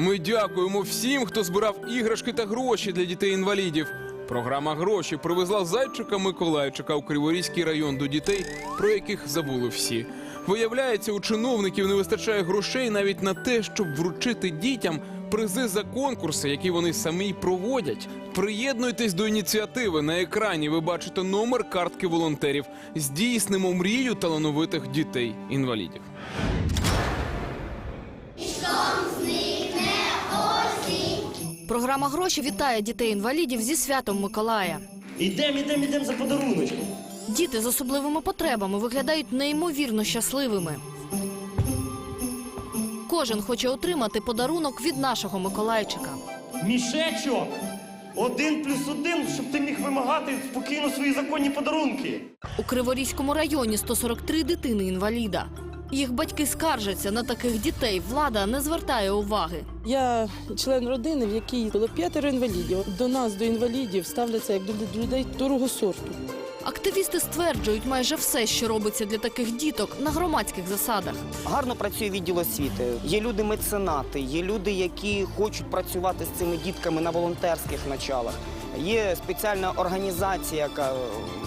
Ми дякуємо всім, хто збирав іграшки та гроші для дітей-інвалідів. Програма гроші привезла зайчика Миколайчика у Криворізький район до дітей, про яких забули всі. Виявляється, у чиновників не вистачає грошей навіть на те, щоб вручити дітям призи за конкурси, які вони самі проводять. Приєднуйтесь до ініціативи. На екрані ви бачите номер картки волонтерів. Здійснимо мрію талановитих дітей-інвалідів. Програма гроші вітає дітей-інвалідів зі святом Миколая. Ідем, ідем, ідем за подаруночком. Діти з особливими потребами виглядають неймовірно щасливими. Кожен хоче отримати подарунок від нашого Миколайчика. Мішечок! Один плюс один, щоб ти міг вимагати спокійно свої законні подарунки. У Криворізькому районі 143 дитини інваліда. Їх батьки скаржаться на таких дітей. Влада не звертає уваги. Я член родини, в якій було п'ятеро інвалідів. До нас, до інвалідів, ставляться як до людей другого сорту. Активісти стверджують, майже все, що робиться для таких діток, на громадських засадах. Гарно працює відділ освіти. Є люди меценати, є люди, які хочуть працювати з цими дітками на волонтерських началах. Є спеціальна організація, яка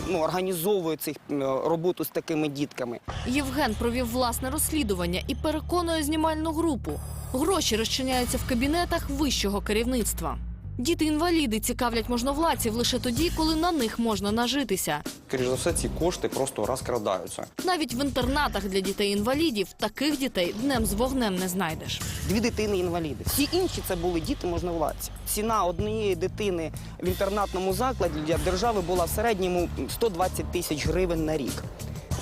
ну, організовує цих роботу з такими дітками. Євген провів власне розслідування і переконує знімальну групу. Гроші розчиняються в кабінетах вищого керівництва. Діти-інваліди цікавлять можновладців лише тоді, коли на них можна нажитися. Скоріше за все, ці кошти просто розкрадаються. Навіть в інтернатах для дітей-інвалідів таких дітей днем з вогнем не знайдеш. Дві дитини інваліди. Всі інші це були діти можновладці. Ціна однієї дитини в інтернатному закладі для держави була в середньому 120 тисяч гривень на рік.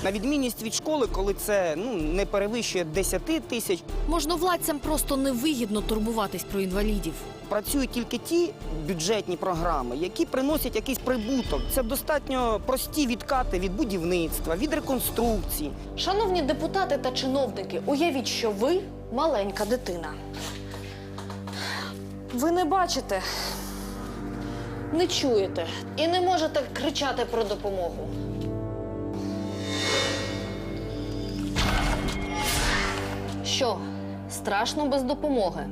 На відмінність від школи, коли це ну не перевищує 10 тисяч, Можновладцям просто невигідно турбуватись про інвалідів. працюють тільки ті бюджетні програми, які приносять якийсь прибуток. Це достатньо прості відкати від будівництва, від реконструкції. Шановні депутати та чиновники, уявіть, що ви маленька дитина. Ви не бачите, не чуєте і не можете кричати про допомогу. Що, страшно без допомоги?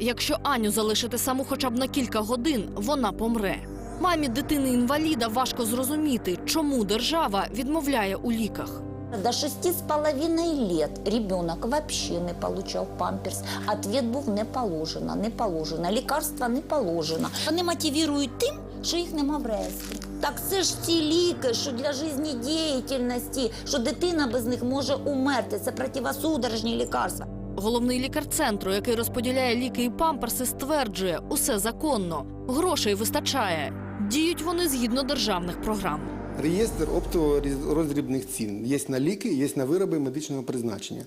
Якщо Аню залишити саму хоча б на кілька годин, вона помре. Мамі дитини інваліда важко зрозуміти, чому держава відмовляє у ліках. До шести с половиной лет ребенок вообще не получав памперс. Ответ був не положено, не положено. Лікарства не положено. Вони мотивують тим, що їх нема в РЕСі. Так це ж ці ліки, що для життєдіяльності, що дитина без них може умерти. Це противосудорожні лікарства. Головний лікар центру, який розподіляє ліки і памперси, стверджує, усе законно, грошей вистачає. Діють вони згідно державних програм. Реєстр оптово-роздрібних цін. Є на ліки, є на вироби медичного призначення.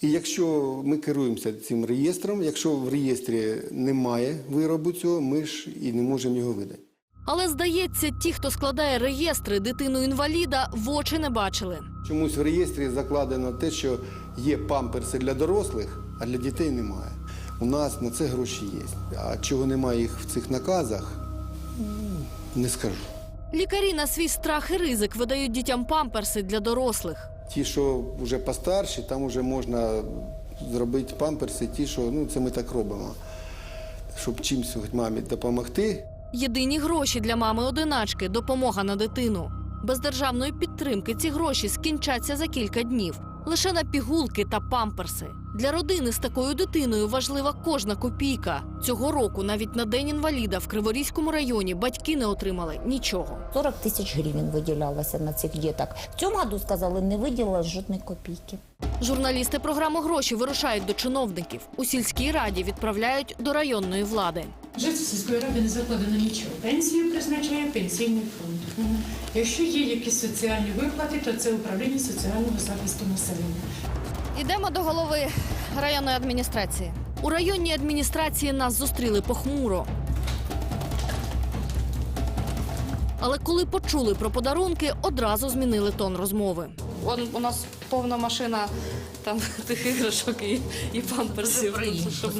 І якщо ми керуємося цим реєстром, якщо в реєстрі немає виробу цього, ми ж і не можемо його видати. Але здається, ті, хто складає реєстри дитину інваліда, в очі не бачили. Чомусь в реєстрі закладено те, що є памперси для дорослих, а для дітей немає. У нас на це гроші є. А чого немає їх в цих наказах, не скажу. Лікарі на свій страх і ризик видають дітям памперси для дорослих. Ті, що вже постарші, там вже можна зробити памперси, ті, що ну, це ми так робимо. Щоб чимось мамі допомогти, Єдині гроші для мами одиначки допомога на дитину. Без державної підтримки ці гроші скінчаться за кілька днів. Лише на пігулки та памперси. Для родини з такою дитиною важлива кожна копійка. Цього року навіть на день інваліда в Криворізькому районі батьки не отримали нічого. 40 тисяч гривень виділялося на цих діток. В цьому году сказали, не виділили жодної копійки. Журналісти програми гроші вирушають до чиновників. У сільській раді відправляють до районної влади. Бюджет сільської ради не закладено нічого. Пенсію призначає пенсійний фонд. Якщо є якісь соціальні виплати, то це управління соціального захисту населення. Йдемо до голови районної адміністрації. У районній адміністрації нас зустріли похмуро. Але коли почули про подарунки, одразу змінили тон розмови. Он, у нас повна машина там тих іграшок і, і памперсів. щоб...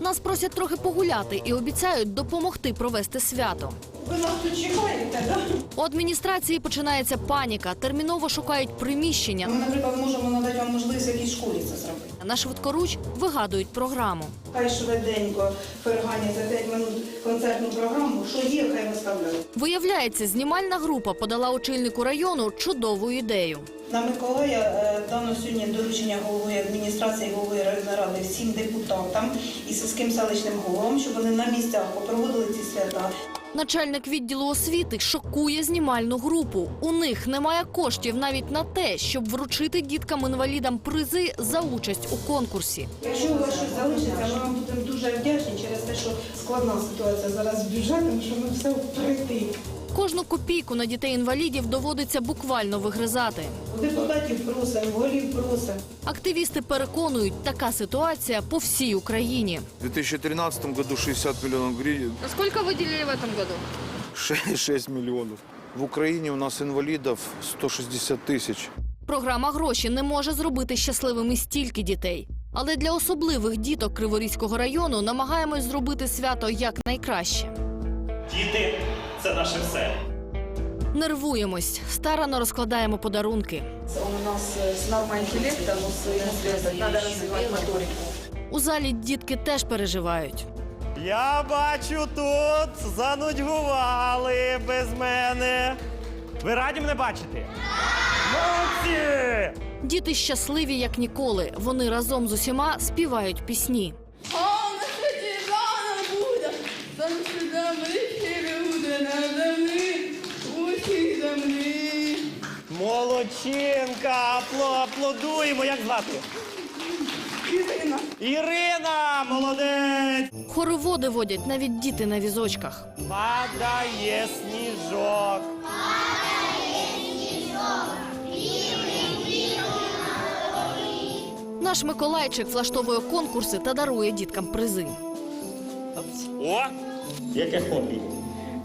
Нас просять трохи погуляти і обіцяють допомогти провести свято. Ви нас тут чекаєте, так? У адміністрації починається паніка. Терміново шукають приміщення. Ми, наприклад, можемо надати вам можливість в якійсь школі це зробити. На швидкоруч вигадують програму. Хай швиденько перегані за 5 минут концертну програму, що є, хай виставляють. Виявляється, знімальна група подала очільнику району чудову ідею. На Миколая е, дано сьогодні доручення голови адміністрації, голови районної ради всім депутатам і сільським селищним головам, щоб вони на місцях попроводили ці свята. Начальник відділу освіти шокує знімальну групу. У них немає коштів навіть на те, щоб вручити діткам-інвалідам призи за участь у конкурсі. Якщо у вас щось залишиться, ми вам будемо дуже вдячні через те, що складна ситуація зараз з бюджетом, що ми все впритик. Кожну копійку на дітей-інвалідів доводиться буквально вигризати. Депутатів просимо, голів просимо. Активісти переконують, така ситуація по всій Україні. В 2013 году 60 миллионов гривен, Скільки виділили в цьому году? 6, 6 миллионов. В Украине у нас инвалидов 160 тысяч. Програма гроші не може зробити щасливими стільки дітей. Але для особливих діток Криворізького району намагаємось зробити свято якнайкраще. Діти це наше все. Нервуємось, старано розкладаємо подарунки. У нас з норма інтелекту, треба розвивати моторику. У залі дітки теж переживають. Я бачу тут занудьгували без мене. Ви раді мене бачити? Молодці! Діти щасливі як ніколи. Вони разом з усіма співають пісні. Молодчинка! Апло- Аплодуємо! Як звати? Ірина. Ірина! Молодець! Хороводи водять навіть діти на візочках. Падає сніжок. Наш Миколайчик влаштовує конкурси та дарує діткам призи. О! Яке хобі?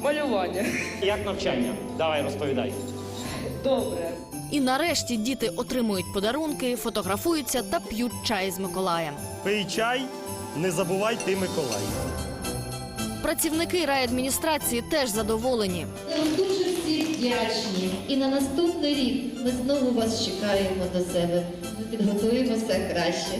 Малювання. Як навчання? Давай розповідай. Добре. І нарешті діти отримують подарунки, фотографуються та п'ють чай з Миколаєм. Пий чай, не забувай ти Миколай. Працівники райадміністрації теж задоволені. Ми вам дуже всі вдячні. І на наступний рік ми знову вас чекаємо до себе. Ми підготуємося краще.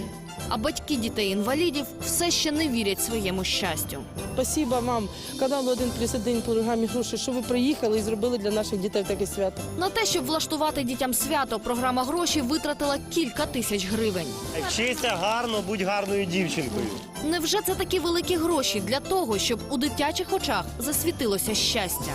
А батьки дітей-інвалідів все ще не вірять своєму щастю. Спасибо вам, каналу «Один плюс один» програмі гроші, що ви приїхали і зробили для наших дітей таке свято. На те, щоб влаштувати дітям свято, програма гроші витратила кілька тисяч гривень. Вчися гарно, будь гарною дівчинкою. Невже це такі великі гроші для того, щоб у дитячих очах засвітилося щастя?